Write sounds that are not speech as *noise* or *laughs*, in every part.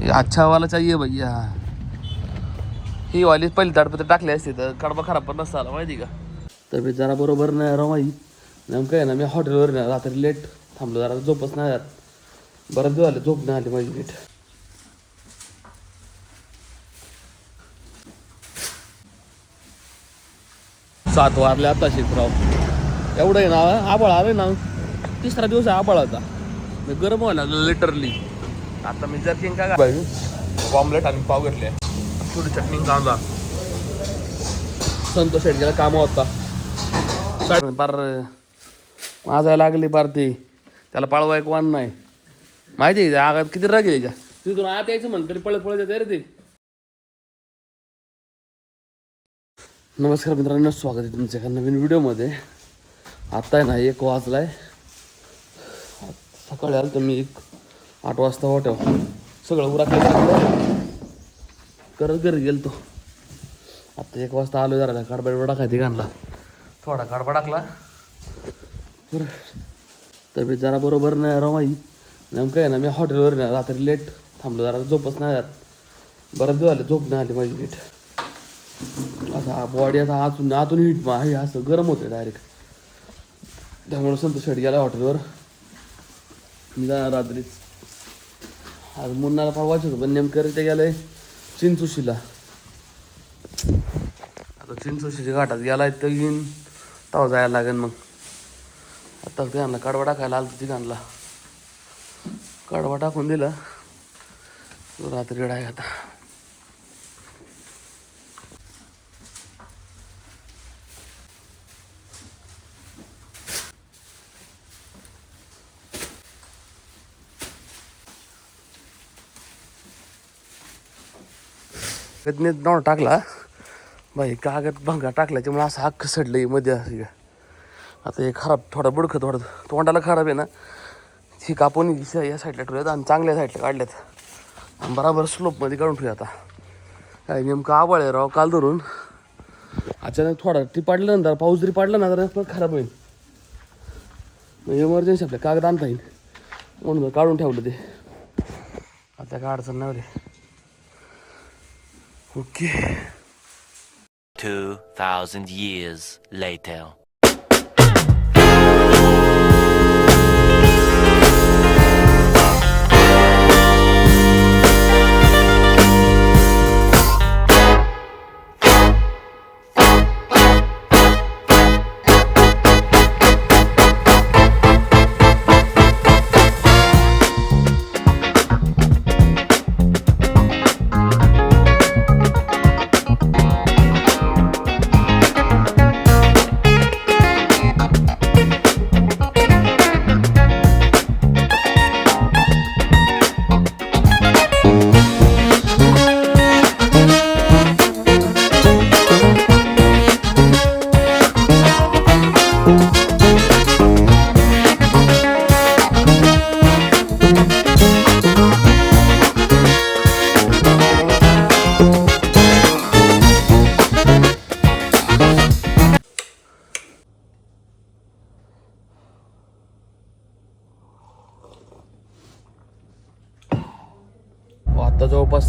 अच्छा वाला चाहिए भैया। ही वाली पहिली ताडपत्र टाकली असते तर कडबा खराब पण नसता आला माहिती का? तब्येत जरा बरोबर नाही राव माही नेमकं आहे ना मी हॉटेलवर ना रात्री लेट थांबलो जरा झोपच नाही आत बरं दिवस आले झोप नाही आली माझी लेट सात वारले आता शेतराव एवढं आहे ना आबाळ आलं ना. तिसरा दिवस आहे आबाळ आता. गरम व्हायला लागलं लिटरली आता मी जर्किंग काय पाहिजे ऑमलेट आणि पाव घेतले. थोडी चटणी कांदा. संतोष शेटगेला काम होता. पार माझा लागली पार ती. त्याला पळवा एक वाण नाही. माहिती आहे आगात किती राग यायच्या तिथून आत यायचं म्हण तरी पळत पळत येते रे ते. नमस्कार मित्रांनो स्वागत आहे तुमच्या एका नवीन व्हिडिओमध्ये. आत्ता आहे ना एक वाजलाय. सकाळी आलं तर मी एक आठ वाजता वाटव सगळं उरा करत घरी गेलो तो आता एक वाजता आलो जरा. कडबा टाकायची घाणला थोडा कडबा टाकला. बरं तब्येत जरा बरोबर नाही राव माई नेमकं आहे ना मी हॉटेलवर ना रात्री लेट थांबलो. जरा झोपच नाही जात बरं दिवस आले झोप नाही आली माझी लेट असा बॉडी असा आतून आतून हिट आहे. असं गरम होतं डायरेक्ट त्यामुळे संतोष शेट गेला हॉटेलवर. मी जाणार रात्रीच. आज मुन्नाला परवाच होतं पण नेमकं ते गेलंय चिंचुशीला. आता चिंचुशीच्या घाटात गेलाय तर येईन तव जायला लागेल मग. आता तिघांना कडवा टाकायला आलं तिथे आणला कडवा टाकून दिला. रात्री आहे आता गदनेत नाव टाकला. बाई कागद भंगा टाकल्याच्यामुळे असं हक्क सडलं मध्ये असं आता हे खराब थोडं बुडकं थोडं. तोंडाला खराब आहे ना. ही कापून या साईडला ठेवूयात आणि चांगल्या साईडला काढल्यात. आणि बराबर स्लोपमध्ये काढून ठेवूया आता. काय नेमकं आवळ आहे राव काल धरून. अचानक थोडा ते पाडलं नंतर पाऊस जरी पाडला ना तर खराब होईल. इमर्जन्सी आपल्या कागद आणता येईल. म्हणून काढून ठेवलं ते. आता काय अडचण नाही रे ओके 2,000 years later.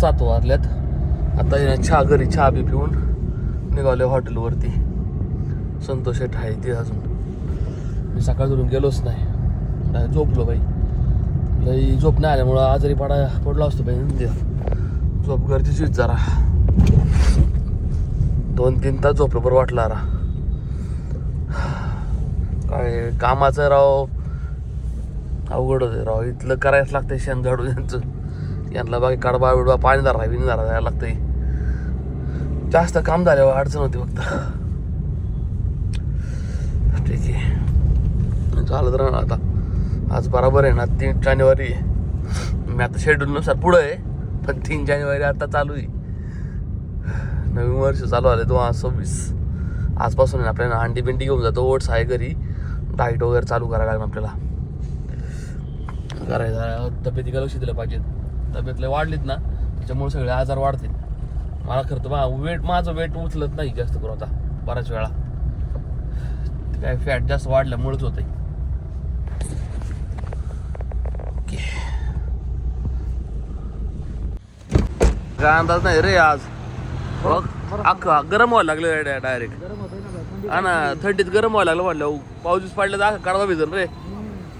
सात वाजल्यात. आता चहा घरी चहा बी पिऊन निघाले हॉटेलवरती संतोष शेठ आहे ते अजून. मी सकाळ धरून गेलोच नाही. नाही झोपलो बाई. लई झोप नाही आल्यामुळं आजारी पडा पडला असतो बाई झोप गरजेचीच जरा. दोन तीन तास झोपलो बरं वाटलं काय कामाचं राव? अवघड होते राव. इथलं करायच लागतंय शेण झाडू यांचं. यांना बाकी कडबा बिडबा पाणी धरा विन धरा जायला लागतंय. जास्त काम झाल्यावर अडचण होती फक्त. ठीक आहे. चालत राहणार आता. आज बरोबर आहे ना तीन जानेवारी मी आता शेड्यूलनुसार पुढं आहे पण तीन जानेवारी आता चालू आहे. नवीन वर्ष चालू आले दोन हजार सव्वीस. आजपासून आहे ना आपल्याला अंडी बिंडी घेऊन जातो ओट्स आहे घरी. डाईट वगैरे चालू करायला लागणार आपल्याला. करायचं तब्येतीकडे लक्ष दिलं पाहिजे तब्येत लय वाढलीत ना त्याच्यामुळे सगळे आजार वाढतील. मला खरं तर वेट माझं वेट उचलत नाही जास्त करून आता बऱ्याच वेळा. ते काय फॅट जास्त वाढल्यामुळेच ओके. काय अंदाज नाही रे आज. बघ अख्खा गरम व्हायला लागलं डायरेक्ट हा ना थंडीत गरम व्हायला लागलं म्हटलं पाऊस पडला तर कडवा भिजन रे.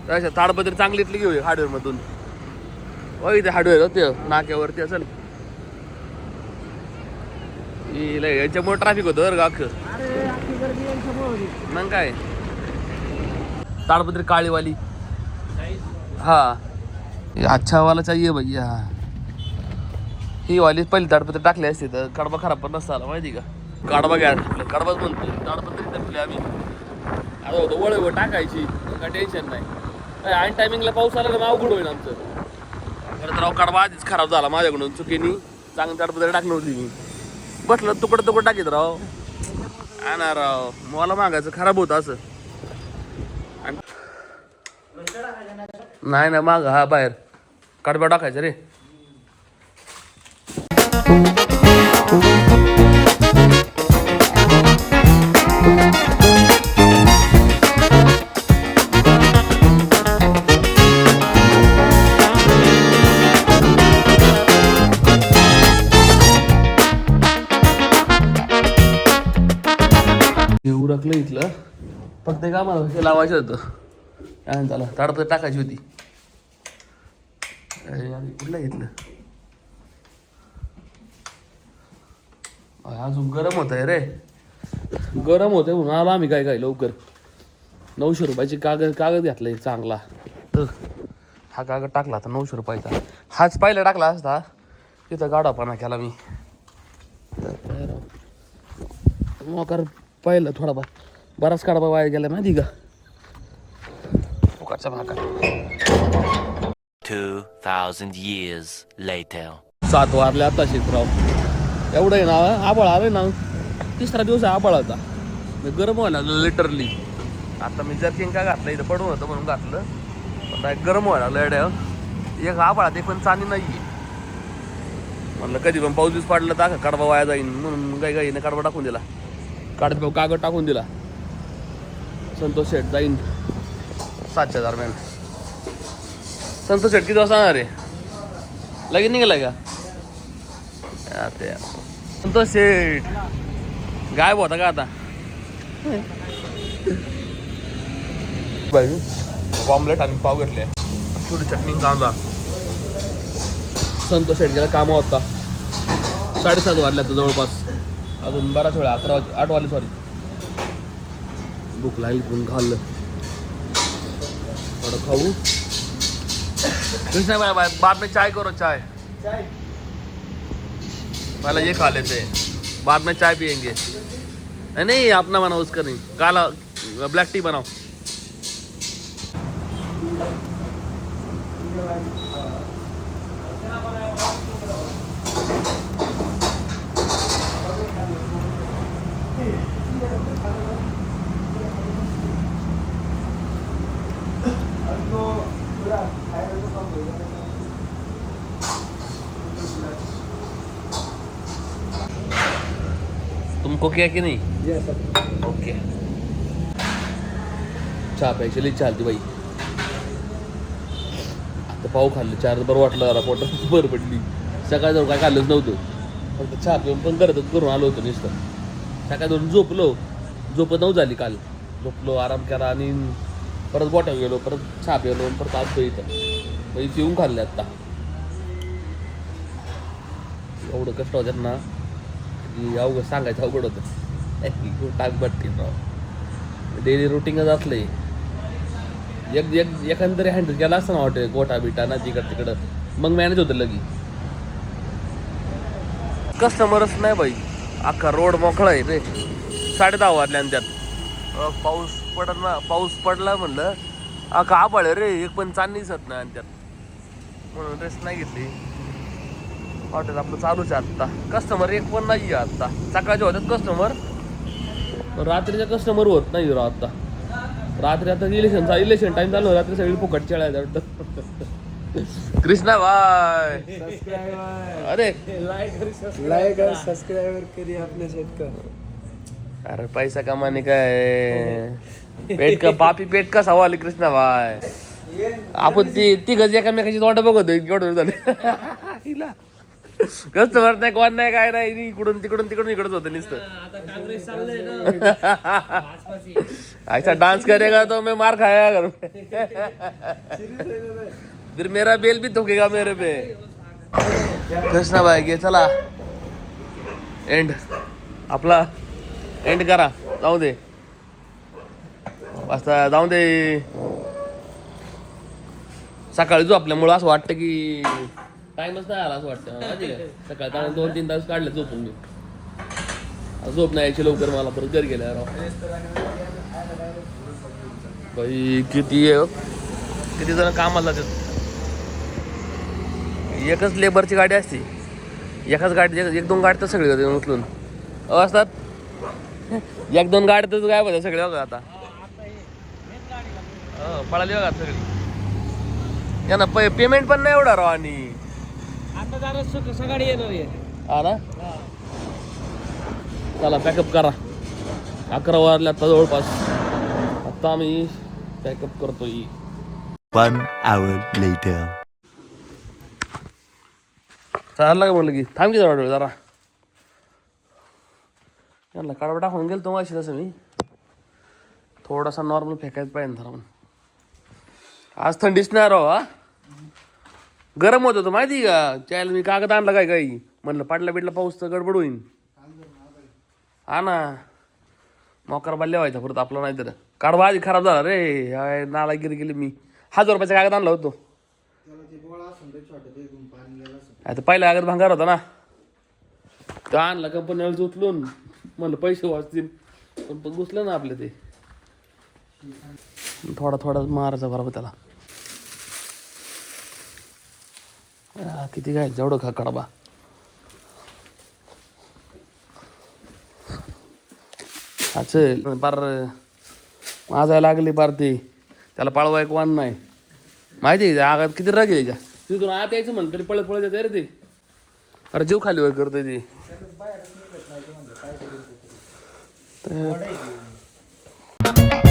त्याच्या ताडपत्री चांगली इथली घेऊ हार्डवेअर मधून होय ते हार्डवेअर होते नाक्यावरती असेल. ही लय याच्यामुळे ट्रॅफिक होतं बरं होती मग काय? ताडपत्री काळीवाली. हा. अच्छा वाला चाहिए भैया ही. वाली पहिली ताडपत्री टाकली असती तर कडबा खराब पण नसता आला माहिती का? कडबा घ्या कडबाच म्हणतो ताडपत्री टाकली आम्ही. आता होतं वळ टाकायची. काय टेन्शन नाही. ऐन टायमिंगला पाऊस आला ना अवघड होईल आमचं. खरं तर कडवा आधीच खराब झाला माझ्याकडून चुकीनी. चांगली ताडपत्री टाकली होती मी. बसलं तुकडं तुकडं टाकीत राव. आणा राव. मला मागायचं खराब होतं असं. नाही ना माग हा बाहेर. कडबा टाकायचं रे. हे इथलं. फक्त एक आम्हाला हे लावायचं होतं. काय झालं ताडपत्री टाकायची होती. अरे, कुठलं घेतलं? अजून गरम होत आहे रे. गरम होत आहे म्हणून आला आम्ही काय काय लवकर. नऊशे रुपयाची कागद कागद घातलाय चांगला. तर हा कागद टाकला होता नऊशे रुपयाचा. हाच पहिला टाकला असता. तिथं गाडापणा केला मी. तर मोकार पाहिलं थोडा बा बराच काढा वाया गेला माहिती का फुकाटचा भाका 2,000 years later. सात वाजले आता राव. एवढं आहे ना आबळ आलं ना. तिसरा दिवस आहे आबळाचा मी गरम व्हायला लिटरली आता मी जर्किंग का घातलं इथं पडून होतं म्हणून घातलं. पण direct गरम व्हायला एड्या एक आबळात एक पण चांदी नाही म्हणलं कधी पण पाऊस बीस पडला तर कडबा वाया जाईन म्हणून काही काही कडबा टाकून दिला. काढ कागद टाकून दिला. संतोष शेठ जाईन. सातच्या दरम्यान संतोष शेठ किती वाजता येणार आहे? लगेच निघाला का? ते संतोष शेठ. गायब होता का आता? ऑमलेट आणि पाव घेतले. थोडी चटणी कांदा. संतोष शेठ गेला कामा होता साडेसात वाजल्या तर जवळपास. अजून बराच वेळा अकरा वाज आठ वाजले सॉरी भूक लागली पण खाल्लं. थोडं खाऊ. कृष्णा भाई भाई बाद में चाय करो चाय. चाय. पहले ये खा लेते हैं बाद में चाय पियेंगे. नहीं नहीं अपना बनाओ उसका नहीं. काला ब्लैक टी बनाओ. तुमको क्या कि नहीं? येस ओके चहा प्यायची लई चालते बाई. आता पाव खाल्लं चार बरं वाटलं जरा पोटात *laughs* बरं पडली. सकाळी जाऊन काय खाल्लंच नव्हतं. फक्त चहा पिऊन पण करतच करून आलो होतो नुसतं. सकाळी जाऊन झोपलो. झोप नऊ झाली काल. झोपलो आराम केला आणि परत गोठ्यावर गेलो परत चहा पिलो परत आलतो इथं. मग इथे येऊन खाल्ले आत्ता एवढं कष्ट होत्यात ना. की अवघड सांगायचं अवघड होतं. *laughs* टाक बट्टी राव. डेली रुटीनच असले एक एक एखादं तरी हँडल केला असतं ना हॉटेल गोठा बिटा ना तिकडं तिकडं. मग मॅनेज होतं लगी. कस्टमरच नाही बाई. अख्खा रोड मोकळा आहे रे. साडे दहा वाजल्या आणि त्यात पाऊस पडला ना पाऊस पडला म्हणलं अख्खा आबाळ आहे रे. एक पण चांदणी दिसत नाही आणि त्यात. म्हणून रेस्ट नाही घेतली. हॉटेल आपलं चालूच आहे आत्ता. कस्टमर एक पण नाही आहे आत्ता. सकाळचे होतात कस्टमर रात्रीच्या कस्टमर होत नाही राव आता रात्री आता इलेक्शनचा इलेक्शन टाइम चालू रात्री सगळी फुकट चळायला वाटतं *laughs* कृष्णा भाई. अरे. लाइक और सब्सक्राइबर करिए अपने सेट का अरे पैसा कमाने का है पेट का पापी पेट का सवाल कृष्णा भाई? *laughs* आपण ती ती गज एकामेकाची तोंड बघतोय. केवढं झाले. *laughs* हिला. कस्टमर नाही कोण नाही काय नाही इकडून तिकडून तिकडून इकडच होतं नुसतं. आता काँग्रेस चाललंय ना भाजपाची ऐसा डांस करेगा तो मैं मार खाया घर में. फिर मेरा बेल भी ठोकेगा मेरे पे. कृष्णा भाई घे चला. एंड आपला एंड करा. जाऊ दे. वाजता जाऊ दे. सकाळी जो आपल्यामुळं असं वाटतं की टाइमच नाही आला असं वाटतं. माहिती का *laughs* सकाळी दोन तीन तास काढले झोपून मी. आता झोप नाही यायची लवकर मला परत घरी गेल्या राव बाई किती आहे हो? किती जण कामाला जातात? एकच लेबरची गाडी असते. एकाच गाडी एक दोन गाडी तर सगळे होते उचलून. अहो, असतात? *laughs* एक दोन गाडी तर काय होत्या सगळे बघा आता. हो, पळाली बघा सगळी. यांना पे पेमेंट पण नाही एवढा राव आणि. आता सकाळी येणार आहे हा ना? चला पॅकअप करा. अकरा वाजले आता जवळपास. आता आम्ही पॅकअप करतोय. One hour later. चालला का म्हणलं की थांब की जरा वेळ जरा. यांना काढवा टाकून गेलो तो माशी तसं मी. थोडासा नॉर्मल फेकायचं पाहिजे जरा आज थंडीच नाही राव हा? गरम होत होतं माहिती का? त्याला मी कागद आणला काय काही? म्हणलं पाडला बिडला पाऊस तर गडबड होईन. हा ना. मोकार बाल्य व्हायचा परत आपला नाही तर. काढवा आधी खराब झाला रे. नाला नालागिरी गेली मी. हजार रुपयाचा कागद आणला होतो आता पहिला कागद भांगार होता ना. तो आणला कंपनीवर उचलून. म्हणलं पैसे वाचतील. पण पण घुसलं ना आपले ते. थोडा थोडा मारायचा बरोबर त्याला. किती काय जेवढं खा कडबा. असेल. पार माझा लागली पार ती त्याला पाळवा एक वाण नाही. माहिती आहे आगात किती राग यायच्या तिथून आत यायचं म्हण तरी पळत पळत येते रे ते. अरे जीव खाली वर करतोय ती. तर-